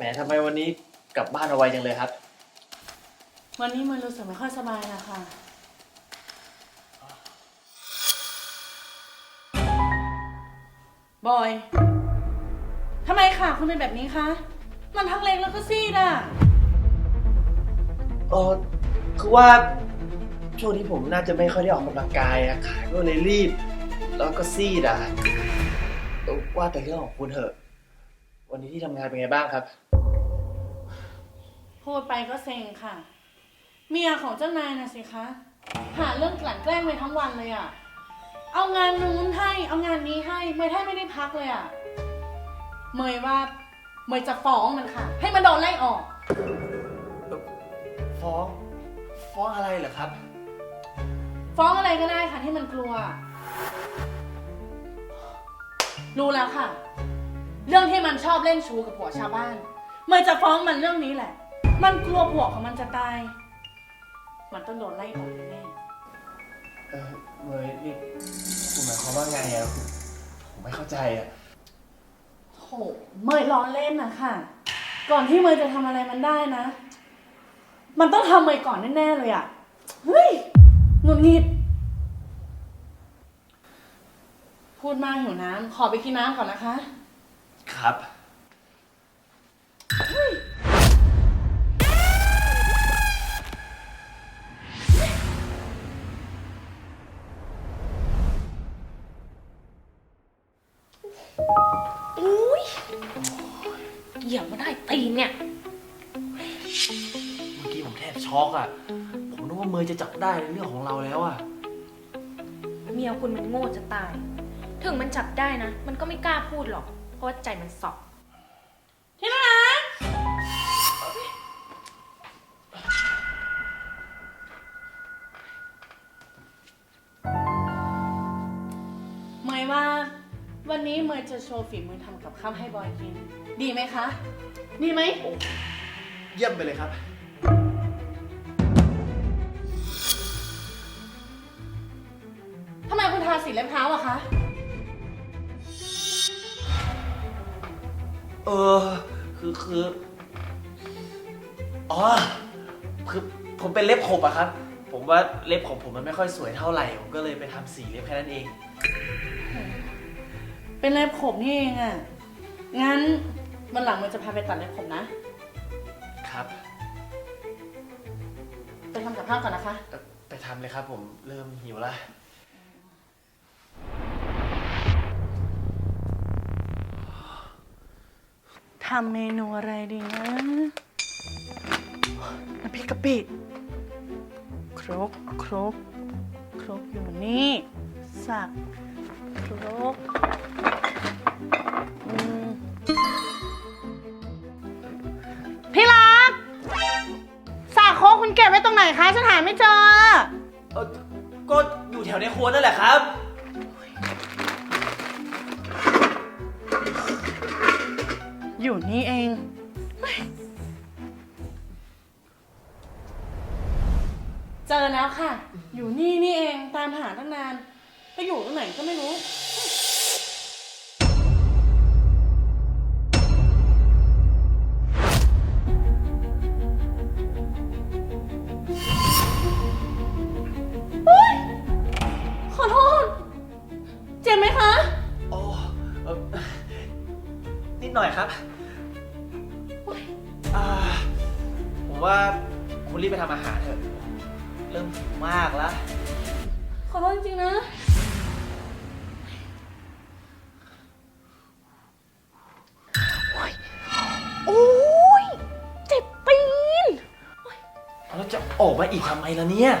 หมทำไมวันนี้กลับบ้านเอาไวจังเลยครับ วันนี้มันรู้สึกไม่ค่อยสบายนะคะ บอย ทำไมค่ะคุณเป็นแบบนี้คะ มันทั้งเล็กแล้วก็ซีดอะเออคือว่าช่วงนี้ผมน่าจะไม่ค่อยได้ออกกำลังกายอะขาก็เลยรีบ แล้วก็ซีดอะเออว่าแต่เรื่องของคุณเถอะ วันนี้ที่ทำงานเป็นไงบ้างครับ พูดไปก็เซ็งค่ะ เมียของเจ้านายนะสิคะ หาเรื่องกลั่นแกล้งไปทั้งวันเลยอะเอางานนู้นให้ เอางานนี้ให้ เมย์แทบไม่ได้พักเลยอะเมย์ว่า เมย์จะฟ้องมันค่ะ ให้มันโดนไล่ออก ฟ้อง ฟ้องอะไรเหรอครับ ฟ้องอะไรก็ได้ค่ะที่มันกลัว รู้แล้วค่ะ เรื่องที่มันชอบเล่นชูกับผัวชาวบ้านเมย์จะฟ้องมันเรื่องนี้แหละ มันกลัวผัวของมันจะตาย มันต้องโดนไล่ออกแน่เออเมย์นี่คุณหมายความว่าไงอะผมไม่เข้าใจอะๆโถเมย์ล้อเล่นนะค่ะ ก่อนที่เมย์จะทำอะไรมันได้นะ มันต้องทำเมย์ก่อนแน่ๆเลยอะเฮ้ยหงุดหงิด พูดมากหิวน้ำขอไปกินน้ำก่อนนะคะ ครับ อุ้ยเหยียบมาได้ตีนเนี่ย เมื่อกี้ผมแทบช็อกอะผมนึกว่าเมย์จะจับได้ในเรื่องของเราแล้วอะเมียคุณมันโง่จะตาย ถึงมันจับได้นะ มันก็ไม่กล้าพูดหรอก เพราะว่าใจมันสอบที่รักเมย์ว่า วันนี้เมย์จะโชว์ฝีมือทำกับข้าวให้บอยกิน ดีไหมคะ ดีไหม เยี่ยมไปเลยครับ ทำไมคุณทาสีเล็บเท้าอะคะ เออ คือคือ อ๋อ คือผมเป็นเล็บขบอะครับ ผมว่าเล็บของผมมันไม่ค่อยสวยเท่าไหร่ ผมก็เลยไปทำสีเล็บแค่นั้นเอง เป็นเล็บขบนี่เองอะงั้นวันหลังเมย์จะพาไปตัดเล็บขบนะ ครับไปทำกับข้าวก่อนนะคะ เอ่อไปทำเลยครับผมเริ่มหิวแล้ว ทำเมนูอะไรดีนะน้ำพริกกะปิครกครกครกอยู่นี่ สักครกอืมพี่รักสักครกคุณเก็บไว้ตรงไหนคะ ฉันหาไม่เจอ เออก็อยู่แถวในครัวนั่นแหละครับ อยู่นี่เอง เจอแล้วค่ะ อยู่นี่นี่เองตามหาตั้งนานไปอยู่ตรงไหนก็ไม่รู้โอ๊ยขอโทษ เจ็บไหมคะ โอ้เอ่อนิ ดหน่อยครับอ่าผมว่าคุณรีบไปทำอาหารเถอะ เริ่มหิวมากแล้ว ขอโทษจริงๆนะ โอ้ยเจ็บปีน แล้วจะออกมาอีกทำไมล่ะเนี่ย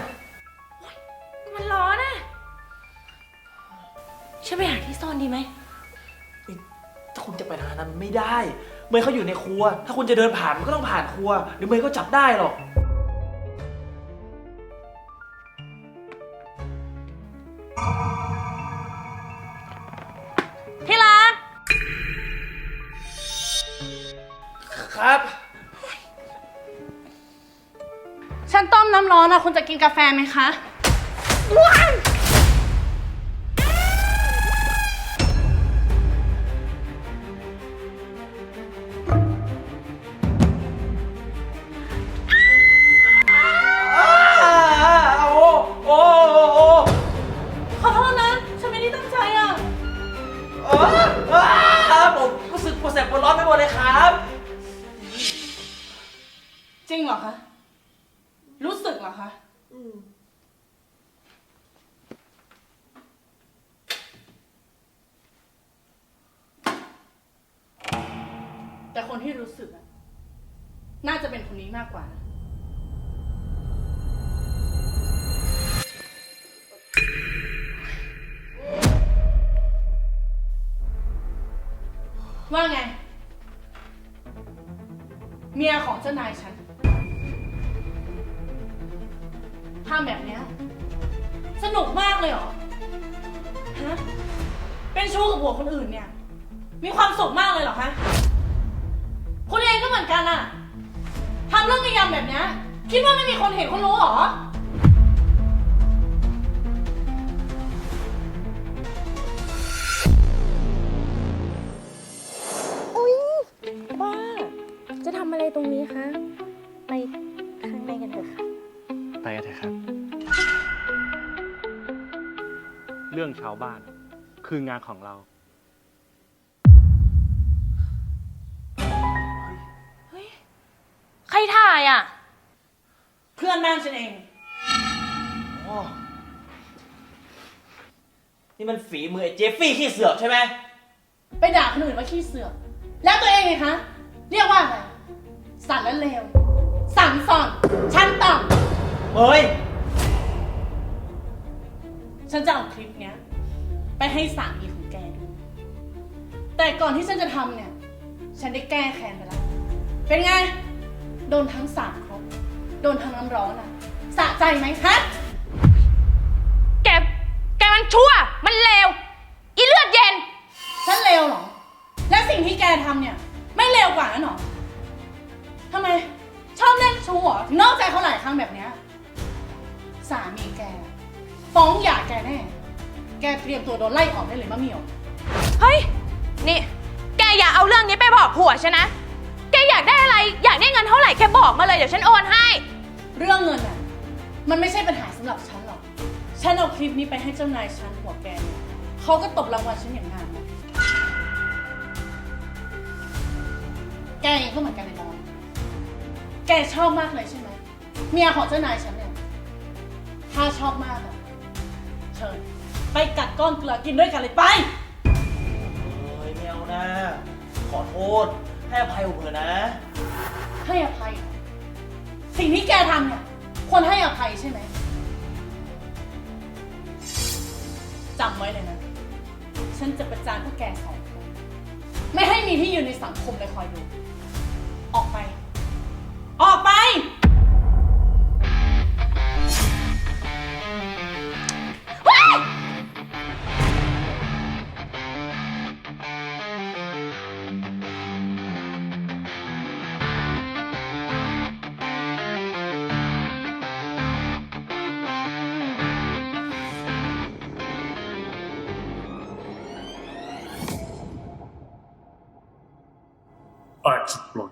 เมย์เขาอยู่ในครัว ถ้าคุณจะเดินผ่านมันก็ต้องผ่านครัวหรือเมย์ก็จับได้หรอก ที่รัก ครับ ฉันต้มน้ำร้อนอะคุณจะกินกาแฟไหมคะว้าย แต่คนที่รู้สึกอะน่าจะเป็นคนนี้มากกว่านะว่าไง เมียของเจ้านายฉันทำแบบเนี้ยสนุกมากเลยเหรอ ฮะ เป็นชู้กับผัวคนอื่นเนี่ย มีความสุขมากเลยเหรอคะ คุณเองก็เหมือนกันอะทำเรื่องกระยำแบบเนี้ยคิดว่าไม่มีคนเห็นคนรู้เหรอ อุ๊ยบ้าจะทำอะไรตรงนี้คะไปข้างในกันเถอะค่ะ ไปกันเถอะครับ เรื่องชาวบ้านคืองานของเรา ถ่ายอะ เพื่อนบ้านฉันเองอ๋อนี่มันฝีมือไอ้เจฟฟี่ขี้เสือกใช่ไหม ไปด่าคนอื่นว่าขี้เสือกแล้วตัวเองไงคะ เรียกว่าอะไร สั่นและเลว สั่งสอน ชั้นต่เฮ้ยำฉันจะเอาคลิปเนี้ย ไปให้สามีของแกดู แต่ก่อนที่ฉันจะทำเนี่ย ฉันได้แก้แค้นไปแล้ว เป็นไง โดนทั้งสาบครบโดนทั้งน้ำร้อนอะสะใจไหมฮะ แก แกมันชั่ว มันเลว อีเลือดเย็น ฉันเลวเหรอ และสิ่งที่แกทำเนี่ย ไม่เลวกว่านั้นหรอทำไม ชอบเล่นชู้เหรอนอกใจเขาหลายครั้งแบบเนี้ย สามีแก ฟ้องหย่าแกแน่ แกเตรียมตัวโดนไล่ออกได้เลยมะเหมียว เฮ้ย นี่ แกอย่าเอาเรื่องนี้ไปบอกผัวฉันนะแกอยากได้อะไร อยากได้เงินเท่าไหร่แกบอกมาเลยเดี๋ยวฉันโอนให้ เรื่องเงินอะ มันไม่ใช่ปัญหาสำหรับฉันหรอก ฉันเอาคลิปนี้ไปให้เจ้านายฉันหัวแกเนี่ยเขาก็ตบรางวัลฉันอย่างงามนะแกเองก็เหมือนกันเลยน้องแกชอบมากเลยใช่ไหม เมียของเจ้านายฉันเนี่ย ถ้าชอบมากอะเชิญ ไปกัดก้อนเกลือกินด้วยกันเลยไปเฮ้ยไม่เอานะ ขอโทษ ให้อภัยผมเถอะนะ ให้อภัย สิ่งที่แกทำเนี่ยควรให้อภัยใช่ไหมจำไว้เลยนะ ฉันจะประจานพวกแกสองคนไม่ให้มีที่อยู่ในสังคมเลยคอยดู Watch,